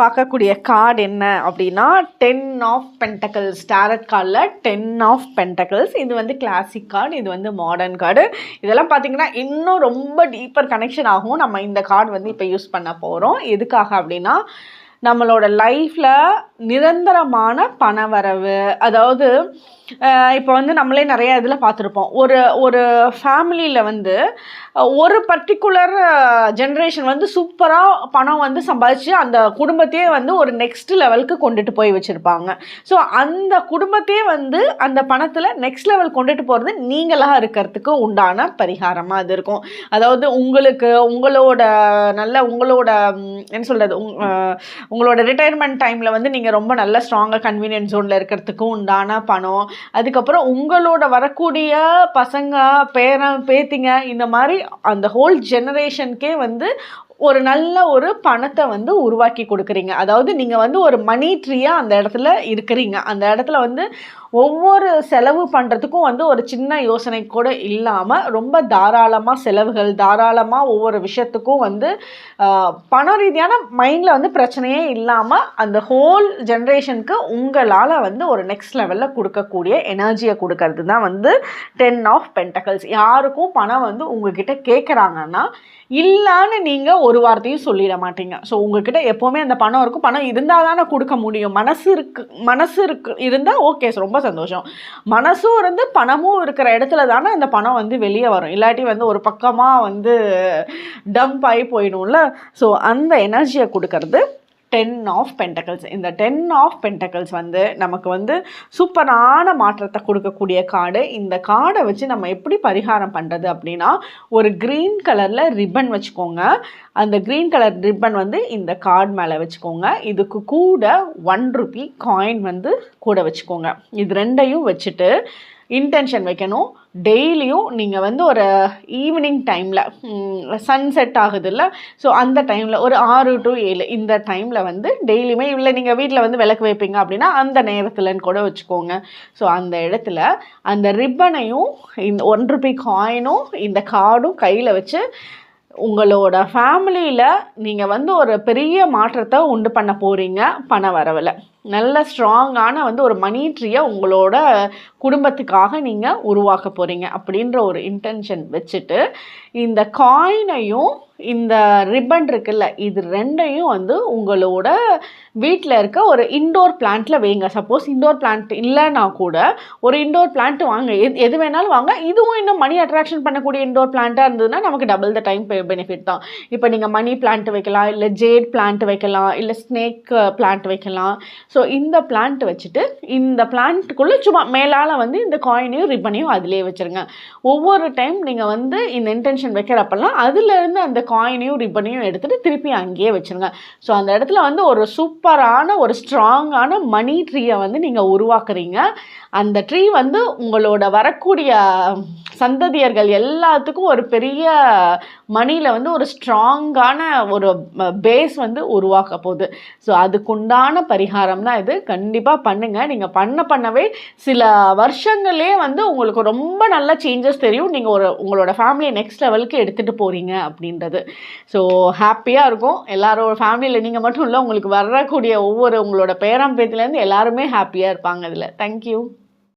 பார்க்கக்கூடிய கார்டு என்ன அப்படின்னா டென் ஆஃப் பென்டக்கல்ஸ் டேரட் கார்டில் டென் ஆஃப் பென்டக்கல்ஸ் இது வந்து கிளாசிக் கார்டு இது வந்து மாடர்ன் கார்டு இதெல்லாம் பார்த்தீங்கன்னா இன்னும் ரொம்ப டீப்பர் கனெக்ஷன் ஆகும். நம்ம இந்த கார்டு வந்து இப்போ யூஸ் பண்ண போகிறோம் எதுக்காக அப்படின்னா நம்மளோட லைஃப்பில் நிரந்தரமான பணவரவு. அதாவது இப்போ வந்து நம்மளே நிறைய இதில் பார்த்துருப்போம். ஒரு ஒரு ஃபேமிலியில் வந்து ஒரு பர்டிகுலர் ஜென்ரேஷன் வந்து சூப்பராக பணம் வந்து சம்பாதிச்சு அந்த குடும்பத்தையே வந்து ஒரு நெக்ஸ்ட் லெவலுக்கு கொண்டுட்டு போய் வச்சுருப்பாங்க. ஸோ அந்த குடும்பத்தையே வந்து அந்த பணத்தில் நெக்ஸ்ட் லெவல் கொண்டுட்டு போகிறது நீங்களாக இருக்கிறதுக்கு உண்டான பரிகாரமாக அது இருக்கும். அதாவது உங்களுக்கு உங்களோட நல்ல உங்களோட என்ன சொல்கிறது உங்களோட ரிட்டையர்மெண்ட் டைமில் வந்து நீங்கள் ரொம்ப நல்ல ஸ்ட்ராங்காக கன்வீனியன்ஸ் ஜோனில் இருக்கிறதுக்கும் உண்டான பணம். அதுக்கப்புறம் உங்களோட வரக்கூடிய பசங்க பேரன் பேத்திங்க இந்த மாதிரி அந்த ஹோல் ஜெனரேஷனுக்கே வந்து ஒரு நல்ல ஒரு பணத்தை வந்து உருவாக்கி கொடுக்குறீங்க. அதாவது நீங்கள் வந்து ஒரு மணி ட்ரீயாக அந்த இடத்துல இருக்கிறீங்க. அந்த இடத்துல வந்து ஒவ்வொரு செலவு பண்ணுறதுக்கும் வந்து ஒரு சின்ன யோசனை கூட இல்லாமல் ரொம்ப தாராளமாக செலவுகள் தாராளமாக ஒவ்வொரு விஷயத்துக்கும் வந்து பண ரீதியான மைண்டில் வந்து பிரச்சனையே இல்லாமல் அந்த ஹோல் ஜென்ரேஷனுக்கு உங்களால் வந்து ஒரு நெக்ஸ்ட் லெவலில் கொடுக்கக்கூடிய எனர்ஜியை கொடுக்கறது தான் வந்து டென் ஆஃப் பென்டகல்ஸ் யாருக்கும் பணம் வந்து உங்ககிட்ட கேட்குறாங்கன்னா இல்லைன்னு நீங்கள் ஒரு வார்த்தையும் சொல்லிட மாட்டீங்க. ஸோ உங்ககிட்ட எப்போவுமே அந்த பணம் இருக்கும். பணம் இருந்தால் தானே கொடுக்க முடியும். மனசு இருக்கு மனசு இருக்கு இருந்தால் ஓகே ரொம்ப சந்தோஷம். மனசும் இருந்து பணமும் இருக்கிற இடத்துல தானே அந்த பணம் வந்து வெளியே வரும். இல்லாட்டி வந்து ஒரு பக்கமாக வந்து டம்ப் ஆகி போயிடும்ல. ஸோ அந்த எனர்ஜியை கொடுக்கறது டென் ஆஃப் பென்டக்கல்ஸ் இந்த டென் ஆஃப் பென்டக்கல்ஸ் வந்து நமக்கு வந்து சூப்பரான மாற்றத்தை கொடுக்கக்கூடிய கார்டு. இந்த கார்டை வச்சு நம்ம எப்படி பரிகாரம் பண்ணுறது அப்படின்னா ஒரு க்ரீன் கலரில் ரிப்பன் வச்சுக்கோங்க. அந்த க்ரீன் கலர் ரிப்பன் வந்து இந்த கார்டு மேலே வச்சுக்கோங்க. இதுக்கு கூட ஒன் ருபி காயின் வந்து கூட வச்சுக்கோங்க. இது ரெண்டையும் வச்சுட்டு இன்டென்ஷன் வைக்கணும். டெய்லியும் நீங்கள் வந்து ஒரு ஈவினிங் டைமில் சன் செட் ஆகுதுல்ல ஸோ அந்த டைமில் ஒரு ஆறு டு ஏழு இந்த டைமில் வந்து டெய்லியுமே இல்லை நீங்கள் வீட்டில் வந்து விளக்கு வைப்பீங்க அப்படின்னா அந்த நேரத்தில்னு கூட வச்சுக்கோங்க. ஸோ அந்த இடத்துல அந்த ரிப்பனையும் இந்த ஒன் ருபி காயினும் இந்த கார்டும் கையில் வச்சு உங்களோட ஃபேமிலியில் நீங்கள் வந்து ஒரு பெரிய மாற்றத்தை உண்டு பண்ண போகிறீங்க பண வரவில். நல்ல ஸ்ட்ராங்கான வந்து ஒரு மணி ட்ரீயை உங்களோட குடும்பத்துக்காக நீங்கள் உருவாக்க போகிறீங்க அப்படின்ற ஒரு இன்டென்ஷன் வச்சுட்டு இந்த காயினையும் இந்த ரிப்பன் இருக்குல்ல இது ரெண்டையும் வந்து உங்களோட வீட்டில் இருக்க ஒரு இண்டோர் பிளான்ட்டில் வைங்க. சப்போஸ் இண்டோர் பிளான்ட் இல்லைன்னா கூட ஒரு இண்டோர் பிளான்ட் வாங்க. எது எது வேணாலும் வாங்க. இதுவும் இன்னும் மணி அட்ராக்ஷன் பண்ணக்கூடிய இண்டோர் பிளான்ட்டாக இருந்ததுன்னா நமக்கு டபுள் த டைம் பெனிஃபிட் தான். இப்போ நீங்கள் மணி பிளான்ட் வைக்கலாம் இல்லை ஜேட் பிளான்ட் வைக்கலாம் இல்லை ஸ்னேக் பிளான்ட் வைக்கலாம். ஸோ இந்த பிளான்ட் வச்சுட்டு இந்த பிளான்ட்டுக்குள்ளே சும்மா மேலால் வந்து இந்த காயினையும் ரிப்பனையும் அதிலே வச்சுருங்க. ஒவ்வொரு டைம் நீங்கள் வந்து இந்த இன்டென்ஷன் வைக்கிறப்பெல்லாம் அதுலேருந்து அந்த காயினையும் ரிப்பனையும் எடுத்துகிட்டு திருப்பி அங்கேயே வச்சுருங்க. ஸோ அந்த இடத்துல வந்து ஒரு சூப் சூப்பரான ஒரு ஸ்ட்ராங்கான மணி ட்ரீயை வந்து நீங்கள் உருவாக்குறீங்க. அந்த ட்ரீ வந்து உங்களோட வரக்கூடிய சந்ததியர்கள் எல்லாத்துக்கும் ஒரு பெரிய மணியில் வந்து ஒரு ஸ்ட்ராங்கான ஒரு பேஸ் வந்து உருவாக்க போகுது. ஸோ அதுக்குண்டான பரிகாரம் தான் இது. கண்டிப்பாக பண்ணுங்கள் நீங்கள் பண்ண பண்ணவே சில வருஷங்களே வந்து உங்களுக்கு ரொம்ப நல்ல சேஞ்சஸ் தெரியும். நீங்கள் ஒரு உங்களோட ஃபேமிலியை நெக்ஸ்ட் லெவலுக்கு எடுத்துகிட்டு போகிறீங்க அப்படின்றது. ஸோ ஹாப்பியாக இருக்கும். எல்லாரோட ஃபேமிலியில் நீங்கள் மட்டும் இல்லை உங்களுக்கு வர்ற வரக்கூடிய ஒவ்வொரு உங்களோட பேராம்பேத்திலேருந்து எல்லாருமே ஹாப்பியாக இருப்பாங்க இதில். தேங்க்யூ